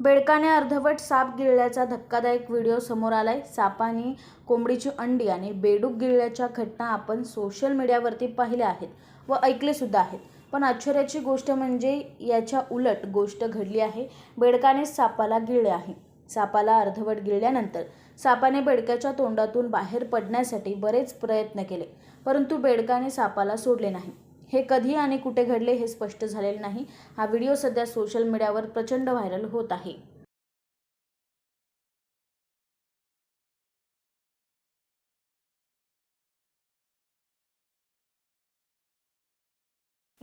बेडकाने अर्धवट साप गिळल्याचा धक्कादायक व्हिडिओ समोर आलाय. सापाने कोंबडीची अंडी आणि बेडूक गिळल्याच्या घटना आपण सोशल मीडियावरती पाहिल्या आहेत व ऐकले सुद्धा आहेत. पण आश्चर्याची गोष्ट म्हणजे याच्या उलट गोष्ट घडली आहे. बेडकाने सापाला गिळले आहे. सापाला अर्धवट गिळल्यानंतर सापाने बेडक्याच्या तोंडातून बाहेर पडण्यासाठी बरेच प्रयत्न केले परंतु बेडकाने सापाला सोडले नाही. हे कधी आणि कुठे घडले हे स्पष्ट झालेले नाही. हा व्हिडिओ सध्या सोशल मीडियावर प्रचंड व्हायरल होत आहे.